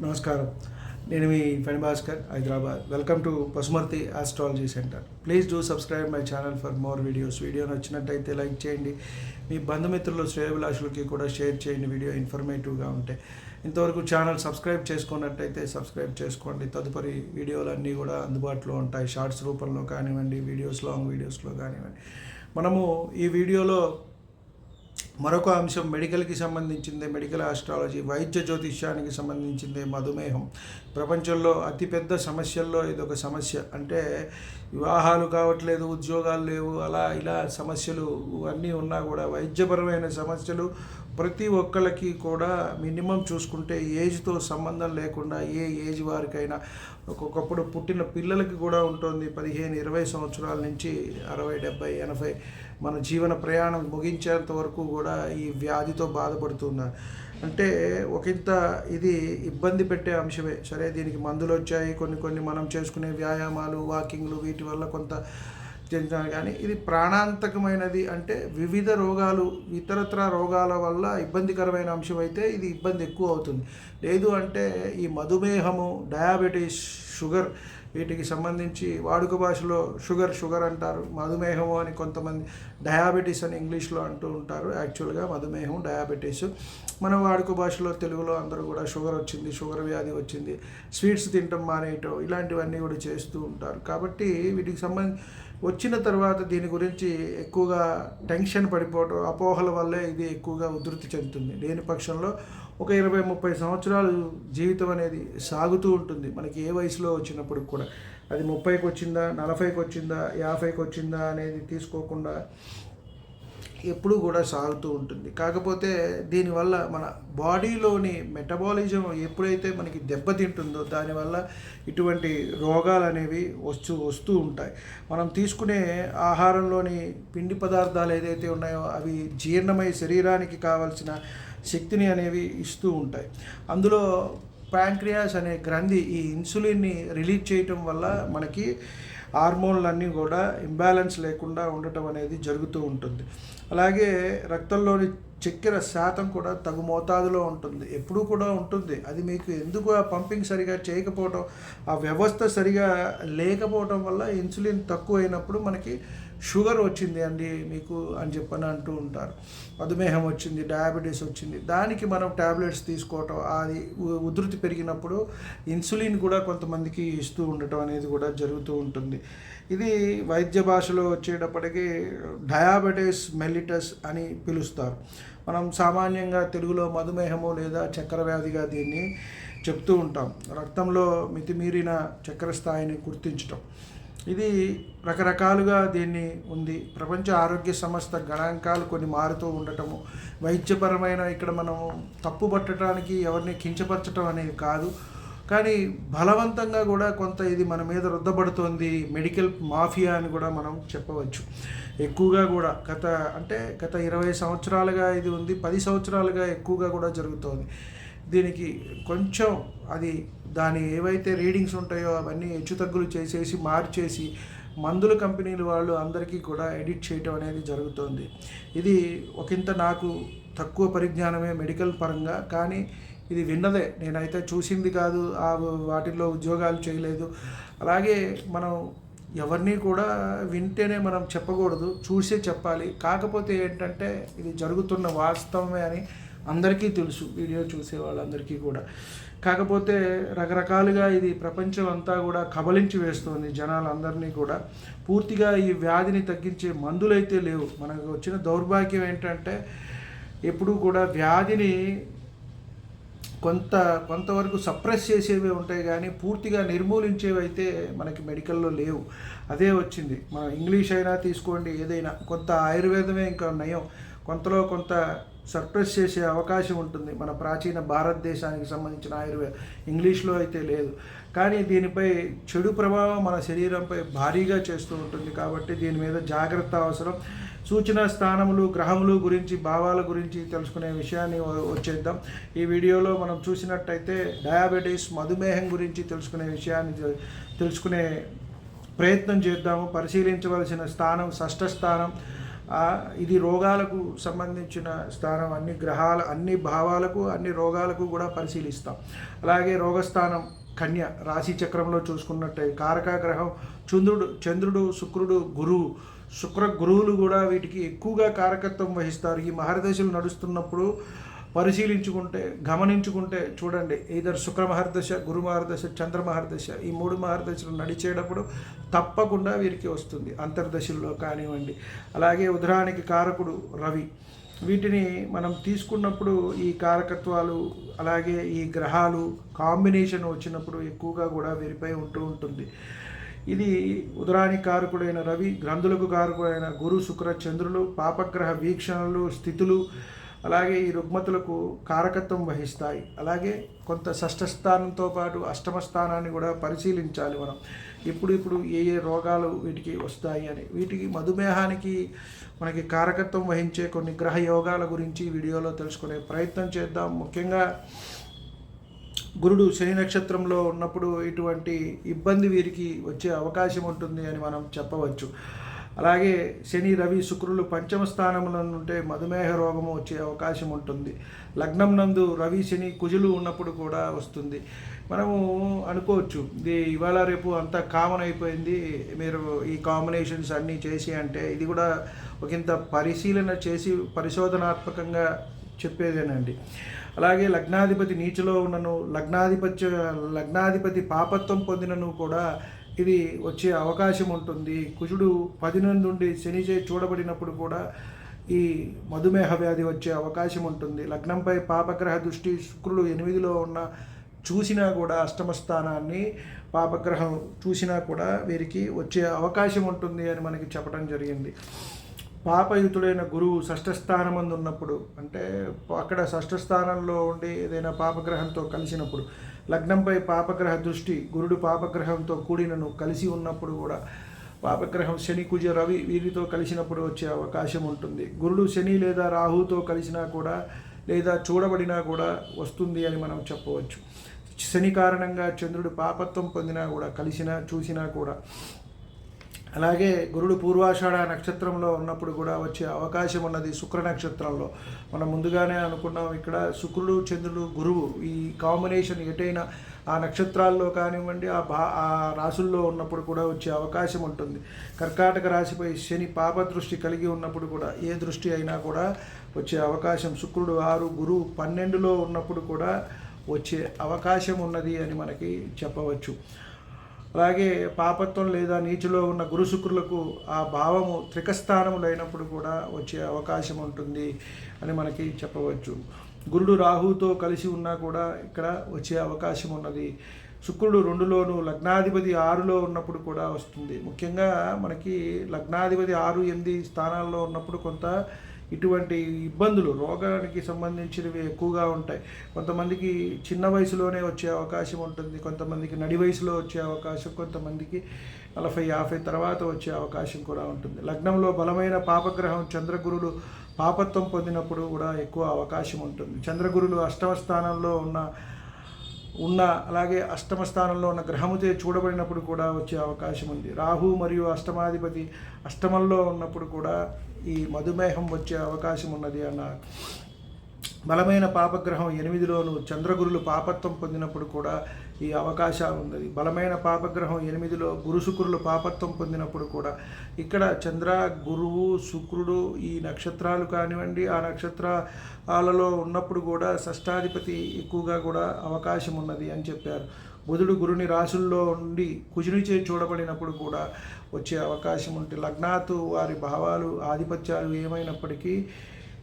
నమస్కారం. నేను మీ Phani Bhaskar Hyderabad. Welcome to Pasumarthi astrology centre please do subscribe my channel for more videos video నచ్చినట్టయితే like చేయండి. మీ బంధుమిత్రులు శ్రేయభిలాషులకి కూడా షేర్ చేయండి. వీడియో ఇన్ఫర్మేటివ్గా ఉంటే. ఇంతవరకు ఛానల్ సబ్స్క్రైబ్ చేసుకున్నట్టయితే సబ్స్క్రైబ్ చేసుకోండి. తదుపరి వీడియోలన్నీ కూడా అందుబాటులో ఉంటాయి. షార్ట్స్ రూపంలో కానివ్వండి వీడియోస్ లాంగ్ వీడియోస్లో కానివ్వండి. మనము ఈ వీడియోలో మరొక అంశం మెడికల్కి సంబంధించిందే మెడికల్ ఆస్ట్రాలజీ వైద్య జ్యోతిష్యానికి సంబంధించిందే మధుమేహం. ప్రపంచంలో అతిపెద్ద సమస్యల్లో ఇది ఒక సమస్య. అంటే వివాహాలు కావట్లేదు ఉద్యోగాలు లేవు అలా ఇలా సమస్యలు అన్నీ ఉన్నా కూడా వైద్యపరమైన సమస్యలు ప్రతి ఒక్కళ్ళకి కూడా మినిమం చూసుకుంటే ఏజ్తో సంబంధం లేకుండా ఏ ఏజ్ వారికైనా ఒక్కొక్కప్పుడు పుట్టిన పిల్లలకి కూడా ఉంటుంది. పదిహేను ఇరవై సంవత్సరాల నుంచి అరవై డెబ్బై ఎనభై మన జీవన ప్రయాణం ముగించేంత వరకు కూడా ఈ వ్యాధితో బాధపడుతున్నారు. అంటే ఒకంత ఇది ఇబ్బంది పెట్టే అంశమే. సరే దీనికి మందులు వచ్చాయి కొన్ని కొన్ని మనం చేసుకునే వ్యాయామాలు వాకింగ్లు వీటి వల్ల కొంత చెందాను కానీ ఇది ప్రాణాంతకమైనది అంటే వివిధ రోగాలు ఇతరత్ర రోగాల వల్ల ఇబ్బందికరమైన అంశం అయితే ఇది ఇబ్బంది ఎక్కువ అవుతుంది. లేదు అంటే ఈ మధుమేహము డయాబెటీస్ షుగర్ వీటికి సంబంధించి వాడుక భాషలో షుగర్ షుగర్ అంటారు మధుమేహము అని కొంతమంది డయాబెటీస్ అని ఇంగ్లీష్లో అంటూ ఉంటారు. యాక్చువల్గా మధుమేహం డయాబెటీస్. మన వాడుక భాషలో తెలుగులో అందరూ కూడా షుగర్ వచ్చింది షుగర్ వ్యాధి వచ్చింది స్వీట్స్ తింటాం మానేయటం ఇలాంటివన్నీ కూడా చేస్తూ ఉంటారు. కాబట్టి వీటికి సంబంధించి వచ్చిన తర్వాత దీని గురించి ఎక్కువగా టెన్షన్ పడిపోవటం అపోహల వల్లే ఇది ఎక్కువగా ఉధృతి చెందుతుంది. లేని పక్షంలో ఒక ఇరవై ముప్పై సంవత్సరాలు జీవితం అనేది సాగుతూ ఉంటుంది. మనకి ఏ వయసులో వచ్చినప్పుడు కూడా. అది ముప్పైకి వచ్చిందా నలభైకి వచ్చిందా యాభైకి వచ్చిందా అనేది తీసుకోకుండా ఎప్పుడూ కూడా సాగుతూ ఉంటుంది. కాకపోతే దీనివల్ల మన బాడీలోని మెటబాలిజం ఎప్పుడైతే మనకి దెబ్బతింటుందో దానివల్ల ఇటువంటి రోగాలు అనేవి వస్తూ వస్తూ ఉంటాయి. మనం తీసుకునే ఆహారంలోని పిండి పదార్థాలు ఏదైతే ఉన్నాయో అవి జీర్ణమై శరీరానికి కావాల్సిన శక్తిని అనేవి ఇస్తూ ఉంటాయి. అందులో ప్యాంక్రియాస్ అనే గ్రంథి ఈ ఇన్సులిన్ని రిలీజ్ చేయటం వల్ల మనకి హార్మోన్లన్నీ కూడా ఇంబ్యాలెన్స్ లేకుండా ఉండటం అనేది జరుగుతూ ఉంటుంది. అలాగే రక్తంలోని చక్కెర శాతం కూడా తగు మోతాదులో ఉంటుంది. ఎప్పుడూ కూడా ఉంటుంది. అది మీకు ఎందుకు ఆ పంపింగ్ సరిగా చేయకపోవటం ఆ వ్యవస్థ సరిగా లేకపోవటం వల్ల ఇన్సులిన్ తక్కువ అయినప్పుడు మనకి షుగర్ వచ్చింది అండి మీకు అని చెప్పని అంటూ ఉంటారు. మధుమేహం వచ్చింది డయాబెటీస్ వచ్చింది. దానికి మనం ట్యాబ్లెట్స్ తీసుకోవటం అది ఉ- ఉధృతి పెరిగినప్పుడు ఇన్సులిన్ కూడా కొంతమందికి ఇస్తూ ఉండటం అనేది కూడా జరుగుతూ ఉంటుంది. ఇది వైద్య భాషలో వచ్చేటప్పటికి డయాబెటీస్ మెల్లిటస్ అని పిలుస్తారు. మనం సామాన్యంగా తెలుగులో మధుమేహము లేదా చక్కెర వ్యాధిగా దీన్ని చెప్తూ ఉంటాం. రక్తంలో మితిమీరిన చక్కెర స్థాయిని గుర్తించటం. ఇది రకరకాలుగా దీన్ని ఉంది. ప్రపంచ ఆరోగ్య సంస్థ గణాంకాలు కొన్ని మారుతూ ఉండటము. వైద్యపరమైన ఇక్కడ మనం తప్పు పట్టడానికి ఎవరిని కించపరచడం అనేది కాదు. కానీ బలవంతంగా కూడా కొంత ఇది మన మీద రుద్దబడుతోంది. మెడికల్ మాఫియా అని కూడా మనం చెప్పవచ్చు. ఎక్కువగా కూడా గత అంటే గత ఇరవై సంవత్సరాలుగా ఇది ఉంది. పది సంవత్సరాలుగా ఎక్కువగా కూడా జరుగుతోంది. దీనికి కొంచెం అది దాని ఏవైతే రీడింగ్స్ ఉంటాయో అవన్నీ హెచ్చుతగ్గులు చేసేసి మార్చేసి మందుల కంపెనీలు వాళ్ళు అందరికీ కూడా ఎడిట్ చేయటం అనేది జరుగుతోంది. ఇది ఒకంత నాకు తక్కువ పరిజ్ఞానమే మెడికల్ పరంగా కానీ ఇది విన్నదే. నేనైతే చూసింది కాదు ఆ వాటిల్లో ఉద్యోగాలు చేయలేదు. అలాగే మనం ఎవరిని కూడా వింటేనే మనం చెప్పకూడదు చూసే చెప్పాలి. కాకపోతే ఏంటంటే ఇది జరుగుతున్న వాస్తవమే అని అందరికీ తెలుసు వీడియో చూసే వాళ్ళందరికీ కూడా. కాకపోతే రకరకాలుగా ఇది ప్రపంచం అంతా కూడా కబలించి వేస్తోంది జనాలందరినీ కూడా. పూర్తిగా ఈ వ్యాధిని తగ్గించే మందులైతే లేవు. మనకు వచ్చిన దౌర్భాగ్యం ఏంటంటే ఎప్పుడూ కూడా వ్యాధిని కొంత కొంతవరకు సప్రెస్ చేసేవి ఉంటాయి కానీ పూర్తిగా నిర్మూలించేవి అయితే మనకి మెడికల్లో లేవు. అదే వచ్చింది. మన ఇంగ్లీష్ అయినా తీసుకోండి ఏదైనా. కొంత ఆయుర్వేదమే ఇంకా నయం. కొంతలో కొంత సర్ప్రెస్ చేసే అవకాశం ఉంటుంది. మన ప్రాచీన భారతదేశానికి సంబంధించిన ఆయుర్వేదం ఇంగ్లీష్లో అయితే లేదు. కానీ దీనిపై చెడు ప్రభావం మన శరీరంపై భారీగా చేస్తూ ఉంటుంది కాబట్టి దీని మీద జాగ్రత్త అవసరం. సూచన స్థానములు గ్రహములు గురించి భావాల గురించి తెలుసుకునే విషయాన్ని వచ్చేద్దాం. ఈ వీడియోలో మనం చూసినట్టయితే డయాబెటీస్ మధుమేహం గురించి తెలుసుకునే విషయాన్ని తెలుసుకునే ప్రయత్నం చేద్దాము. పరిశీలించవలసిన స్థానం షష్ఠ స్థానం ఇది రోగాలకు సంబంధించిన స్థానం అన్ని గ్రహాల అన్ని భావాలకు అన్ని రోగాలకు కూడా పరిశీలిస్తాం. అలాగే రోగస్థానం కన్య రాశి చక్రంలో చూసుకున్నట్టే కారక గ్రహం చంద్రుడు చంద్రుడు శుక్రుడు గురువు శుక్ర గురువులు కూడా వీటికి ఎక్కువగా కారకత్వం వహిస్తారు. ఈ మహర్దశలు నడుస్తున్నప్పుడు పరిశీలించుకుంటే గమనించుకుంటే చూడండి ఇద్దరు శుక్ర మహర్దశ గురు మహర్దశ చంద్ర మహర్దశ ఈ మూడు మహర్దశలు నడిచేటప్పుడు తప్పకుండా వీరికి వస్తుంది. అంతర్దశల్లో కానివ్వండి. అలాగే ఉదరానికి కారకుడు రవి. వీటిని మనం తీసుకున్నప్పుడు ఈ కారకత్వాలు అలాగే ఈ గ్రహాలు కాంబినేషన్ వచ్చినప్పుడు ఎక్కువగా కూడా వీరిపై ఉంటూ ఉంటుంది. ఇది ఉదరానికి కారకుడైన రవి గ్రంథులకు కారకుడైన గురు శుక్ర చంద్రులు పాపగ్రహ వీక్షణలు స్థితులు అలాగే ఈ రుగ్మతులకు కారకత్వం వహిస్తాయి. అలాగే కొంత షష్ఠ స్థానంతో పాటు అష్టమ స్థానాన్ని కూడా పరిశీలించాలి మనం. ఇప్పుడు ఇప్పుడు ఏ ఏ రోగాలు వీటికి వస్తాయి అని. వీటికి మధుమేహానికి మనకి కారకత్వం వహించే కొన్ని గ్రహ యోగాల గురించి వీడియోలో తెలుసుకునే ప్రయత్నం చేద్దాం. ముఖ్యంగా గురుడు శని నక్షత్రంలో ఉన్నప్పుడు ఇటువంటి ఇబ్బంది వీరికి వచ్చే అవకాశం ఉంటుంది అని మనం చెప్పవచ్చు. అలాగే శని రవి శుక్రులు పంచమ స్థానంలో ఉంటే మధుమేహ రోగము వచ్చే అవకాశం ఉంటుంది. లగ్నం నందు రవి శని కుజులు ఉన్నప్పుడు కూడా వస్తుంది. మనము అనుకోవచ్చు ఇది ఇవాళ రేపు అంతా కామన్ అయిపోయింది. మీరు ఈ కాంబినేషన్స్ అన్నీ చేసి అంటే ఇది కూడా ఒకంత పరిశీలన చేసి పరిశోధనాత్మకంగా చెప్పేదేనండి. అలాగే లగ్నాధిపతి నీచులో ఉన్నను లగ్నాధిపత్య లగ్నాధిపతి పాపత్వం పొందినను కూడా ఇది వచ్చే అవకాశం ఉంటుంది. కుజుడు పది నుండి శనిచే చూడబడినప్పుడు కూడా ఈ మధుమేహ వ్యాధి వచ్చే అవకాశం ఉంటుంది. లగ్నంపై పాపగ్రహ దృష్టి శుక్రుడు ఎనిమిదిలో ఉన్న చూసినా కూడా అష్టమ స్థానాన్ని పాపగ్రహం చూసినా కూడా వీరికి వచ్చే అవకాశం ఉంటుంది అని మనకి చెప్పడం జరిగింది. పాపయుతుడైన గురువు షష్ఠస్థానమందు ఉన్నప్పుడు అంటే అక్కడ షష్ఠస్థానంలో ఉండి ఏదైనా పాపగ్రహంతో కలిసినప్పుడు లగ్నంపై పాపగ్రహ దృష్టి గురుడు పాపగ్రహంతో కూడినను కలిసి ఉన్నప్పుడు కూడా పాపగ్రహం శని కుజ రవి వీరితో కలిసినప్పుడు వచ్చే అవకాశం ఉంటుంది. గురుడు శని లేదా రాహుతో కలిసినా కూడా లేదా చూడబడినా కూడా వస్తుంది అని మనం చెప్పవచ్చు. శని కారణంగా చంద్రుడు పాపత్వం పొందినా కూడా కలిసినా చూసినా కూడా అలాగే గురుడు పూర్వాషాఢ నక్షత్రంలో ఉన్నప్పుడు కూడా వచ్చే అవకాశం ఉన్నది శుక్ర నక్షత్రంలో. మనం ముందుగానే అనుకున్నాం ఇక్కడ శుక్రుడు చంద్రుడు గురువు ఈ కాంబినేషన్ ఎటైనా ఆ నక్షత్రాల్లో కానివ్వండి ఆ భా ఆ రాసుల్లో ఉన్నప్పుడు కూడా వచ్చే అవకాశం ఉంటుంది. కర్కాటక రాశిపై శని పాప దృష్టి కలిగి ఉన్నప్పుడు కూడా ఏ దృష్టి అయినా కూడా వచ్చే అవకాశం శుక్రుడు ఆరు గురువు పన్నెండులో ఉన్నప్పుడు కూడా వచ్చే అవకాశం ఉన్నది అని మనకి చెప్పవచ్చు. అలాగే పాపత్వం లేదా నీచులో ఉన్న గురు శుక్రులకు ఆ భావము త్రికస్థానములైనప్పుడు కూడా వచ్చే అవకాశం ఉంటుంది అని మనకి చెప్పవచ్చు. గురుడు రాహుతో కలిసి ఉన్నా కూడా ఇక్కడ వచ్చే అవకాశం ఉన్నది. శుక్రుడు రెండులోను లగ్నాధిపతి ఆరులో ఉన్నప్పుడు కూడా వస్తుంది. ముఖ్యంగా మనకి లగ్నాధిపతి ఆరు ఎనిమిది స్థానాల్లో ఉన్నప్పుడు కొంత ఇటువంటి ఇబ్బందులు రోగానికి సంబంధించినవి ఎక్కువగా ఉంటాయి. కొంతమందికి చిన్న వయసులోనే వచ్చే అవకాశం ఉంటుంది. కొంతమందికి నడి వయసులో వచ్చే అవకాశం కొంతమందికి నలభై యాభై తర్వాత వచ్చే అవకాశం కూడా ఉంటుంది. లగ్నంలో బలమైన పాపగ్రహం చంద్రగురులు పాపత్వం పొందినప్పుడు కూడా ఎక్కువ అవకాశం ఉంటుంది. చంద్రగురులు అష్టమ స్థానంలో ఉన్న ఉన్న అలాగే అష్టమ స్థానంలో ఉన్న గ్రహముతే చూడబడినప్పుడు కూడా వచ్చే అవకాశం ఉంది. రాహు మరియు అష్టమాధిపతి అష్టమంలో ఉన్నప్పుడు కూడా ఈ మధుమేహం వచ్చే అవకాశం ఉన్నది అన్నారు బలమైన పాపగ్రహం ఎనిమిదిలోను చంద్రగురులు పాపత్వం పొందినప్పుడు కూడా ఈ అవకాశాలు ఉన్నది. బలమైన పాపగ్రహం ఎనిమిదిలో గురు శుక్రులు పాపత్వం పొందినప్పుడు కూడా ఇక్కడ చంద్ర గురువు శుక్రుడు ఈ నక్షత్రాలు కానివ్వండి ఆ నక్షత్రాలలో ఉన్నప్పుడు కూడా షష్టాధిపతి ఎక్కువగా కూడా అవకాశం ఉన్నది అని చెప్పారు. బుధుడు గురుని రాశుల్లో ఉండి కుజునిచే చూడబడినప్పుడు కూడా వచ్చే అవకాశం ఉంటుంది లగ్నాతు వారి భావాలు ఆధిపత్యాలు ఏమైనప్పటికీ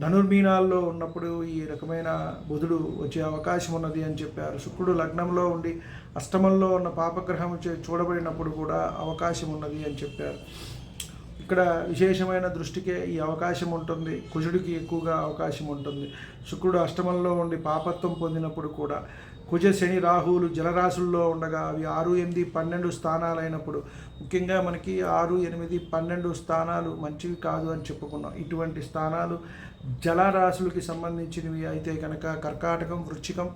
ధనుర్మీనాల్లో ఉన్నప్పుడు ఈ రకమైన బుధుడు వచ్చే అవకాశం ఉన్నది అని చెప్పారు. శుక్రుడు లగ్నంలో ఉండి అష్టమంలో ఉన్న పాపగ్రహం చే చూడబడినప్పుడు కూడా అవకాశం ఉన్నది అని చెప్పారు. ఇక్కడ విశేషమైన దృష్టికే ఈ అవకాశం ఉంటుంది. కుజుడికి ఎక్కువగా అవకాశం ఉంటుంది. శుక్రుడు అష్టమంలో ఉండి పాపత్వం పొందినప్పుడు కూడా కుజ శని రాహువులు జలరాశుల్లో ఉండగా అవి ఆరు ఎనిమిది పన్నెండు స్థానాలైనప్పుడు. ముఖ్యంగా మనకి ఆరు ఎనిమిది పన్నెండు స్థానాలు మంచివి కాదు అని చెప్పుకున్నాం. ఇటువంటి స్థానాలు జలరాశులకి సంబంధించినవి అయితే కనుక కర్కాటకం వృచ్చికం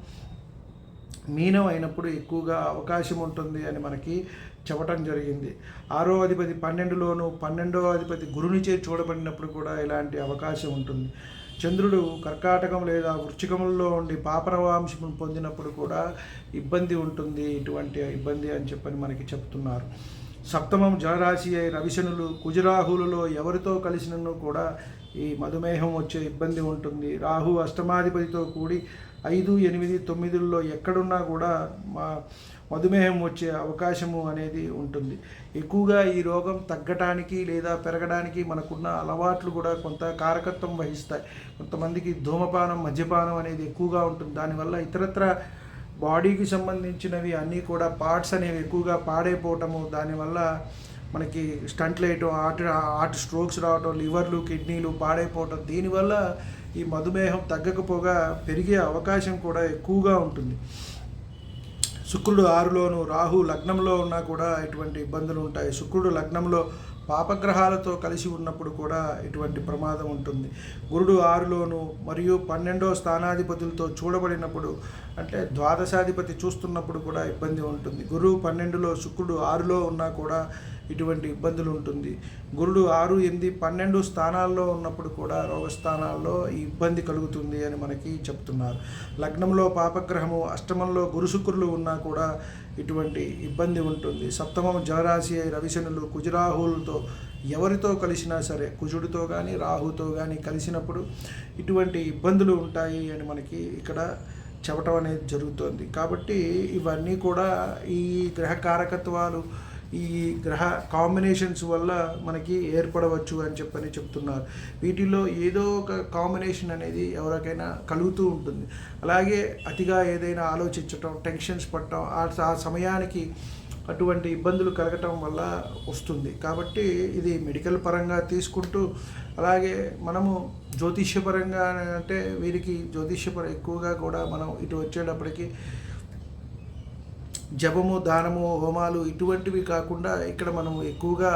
మీనం అయినప్పుడు ఎక్కువగా అవకాశం ఉంటుంది అని మనకి చెప్పటం జరిగింది. ఆరో అధిపతి పన్నెండులోను పన్నెండో అధిపతి గురునిచే చూడబడినప్పుడు కూడా ఇలాంటి అవకాశం ఉంటుంది. చంద్రుడు కర్కాటకం లేదా వృచ్చికములలో ఉండి పాపరవాంశం పొందినప్పుడు కూడా ఇబ్బంది ఉంటుంది ఇటువంటి ఇబ్బంది అని చెప్పని మనకి చెప్తున్నారు. సప్తమం జలరాశి అయి రవిశనులు కుజరాహులలో ఎవరితో కలిసినను కూడా ఈ మధుమేహం వచ్చే ఇబ్బంది ఉంటుంది. రాహు అష్టమాధిపతితో కూడి ఐదు ఎనిమిది తొమ్మిదిల్లో ఎక్కడున్నా కూడా మా మధుమేహం వచ్చే అవకాశము అనేది ఉంటుంది. ఎక్కువగా ఈ రోగం తగ్గటానికి లేదా పెరగడానికి మనకున్న అలవాట్లు కూడా కొంత కారకత్వం వహిస్తాయి. కొంతమందికి ధూమపానం మద్యపానం అనేది ఎక్కువగా ఉంటుంది. దానివల్ల ఇతరత్ర బాడీకి సంబంధించినవి అన్నీ కూడా పార్ట్స్ అనేవి ఎక్కువగా పాడైపోవటము దానివల్ల మనకి స్టంట్లు వేయటం ఆర్ట్ ఆర్ట్ స్ట్రోక్స్ రావటం లివర్లు కిడ్నీలు పాడైపోవటం దీనివల్ల ఈ మధుమేహం తగ్గకపోగా పెరిగే అవకాశం కూడా ఎక్కువగా ఉంటుంది. శుక్రుడు ఆరులోను రాహు లగ్నంలో ఉన్నా కూడా ఇటువంటి ఇబ్బందులు ఉంటాయి. శుక్రుడు లగ్నంలో పాపగ్రహాలతో కలిసి ఉన్నప్పుడు కూడా ఇటువంటి ప్రమాదం ఉంటుంది. గురుడు ఆరులోను మరియు పన్నెండో స్థానాధిపతులతో చూడబడినప్పుడు అంటే ద్వాదశాధిపతి చూస్తున్నప్పుడు కూడా ఇబ్బంది ఉంటుంది. గురువు పన్నెండులో శుక్రుడు ఆరులో ఉన్నా కూడా ఇటువంటి ఇబ్బందులు ఉంటుంది. గురుడు ఆరు ఎనిమిది పన్నెండు స్థానాల్లో ఉన్నప్పుడు కూడా రోగస్థానాల్లో ఈ ఇబ్బంది కలుగుతుంది అని మనకి చెప్తున్నారు. లగ్నంలో పాపగ్రహము అష్టమంలో గురు శుక్రులు ఉన్నా కూడా ఇటువంటి ఇబ్బంది ఉంటుంది. సప్తమం జలరాశి అయి రవిశనులు కుజరాహులతో ఎవరితో కలిసినా సరే కుజుడితో కానీ రాహుతో కానీ కలిసినప్పుడు ఇటువంటి ఇబ్బందులు ఉంటాయి అని మనకి ఇక్కడ చెప్పటం అనేది జరుగుతుంది. కాబట్టి ఇవన్నీ కూడా ఈ గ్రహ కారకత్వాలు ఈ గ్రహ కాంబినేషన్స్ వల్ల మనకి ఏర్పడవచ్చు అని చెప్పని చెప్తున్నారు. వీటిలో ఏదో ఒక కాంబినేషన్ అనేది ఎవరికైనా కలుగుతూ ఉంటుంది. అలాగే అతిగా ఏదైనా ఆలోచించటం టెన్షన్స్ పడటం ఆ సమయానికి అటువంటి ఇబ్బందులు కలగటం వల్ల వస్తుంది. కాబట్టి ఇది మెడికల్ పరంగా తీసుకుంటూ అలాగే మనము జ్యోతిష్యపరంగా అంటే వీరికి జ్యోతిష్యపర ఎక్కువగా కూడా మనం ఇటు వచ్చేటప్పటికి జపము దానము హోమాలు ఇటువంటివి కాకుండా ఇక్కడ మనం ఎక్కువగా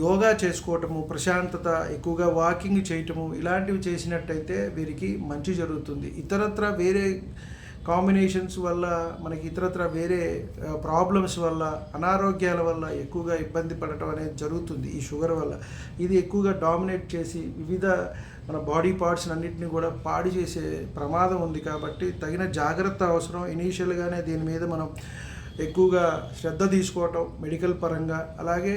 యోగా చేసుకోవటము ప్రశాంతత ఎక్కువగా వాకింగ్ చేయటము ఇలాంటివి చేసినట్టయితే వీరికి మంచి జరుగుతుంది. ఇతరత్ర వేరే కాంబినేషన్స్ వల్ల మనకి ఇతరత్ర వేరే ప్రాబ్లమ్స్ వల్ల అనారోగ్యాల వల్ల ఎక్కువగా ఇబ్బంది పడటం అనేది జరుగుతుంది ఈ షుగర్ వల్ల. ఇది ఎక్కువగా డామినేట్ చేసి వివిధ మన బాడీ పార్ట్స్ అన్నింటినీ కూడా పాడు చేసే ప్రమాదం ఉంది కాబట్టి తగిన జాగ్రత్త అవసరం. ఇనీషియల్గానే దీని మీద మనం ఎక్కువగా శ్రద్ధ తీసుకోవటం మెడికల్ పరంగా. అలాగే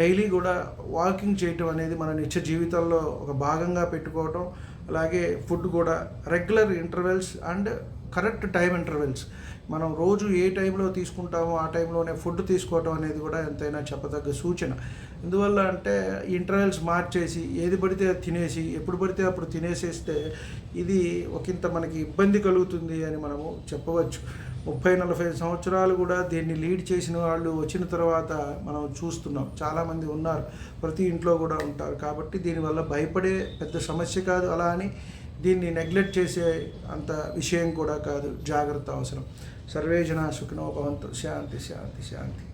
డైలీ కూడా వాకింగ్ చేయటం అనేది మన నిత్య జీవితంలో ఒక భాగంగా పెట్టుకోవటం. అలాగే ఫుడ్ కూడా regular intervals and correct time intervals మనం రోజు ఏ టైంలో తీసుకుంటామో ఆ టైంలోనే ఫుడ్ తీసుకోవటం అనేది కూడా ఎంతైనా చెప్పదగ్గ సూచన. ఎందువల్ల అంటే ఇంటర్వెల్స్ మార్చేసి ఏది పడితే తినేసి ఎప్పుడు పడితే అప్పుడు తినేసేస్తే ఇది ఒకంత మనకి ఇబ్బంది కలుగుతుంది అని మనము చెప్పవచ్చు. ముప్పై నలభై సంవత్సరాలు కూడా దీన్ని లీడ్ చేసిన వాళ్ళు వచ్చిన తర్వాత మనం చూస్తున్నాం. చాలామంది ఉన్నారు. ప్రతి ఇంట్లో కూడా ఉంటారు. కాబట్టి దీనివల్ల భయపడే పెద్ద సమస్య కాదు. అలా అని దీన్ని నెగ్లెక్ట్ చేసే అంత విషయం కూడా కాదు. జాగ్రత్త అవసరం. సర్వేజన సుఖినో భవంతు. శాంతి శాంతి శాంతి.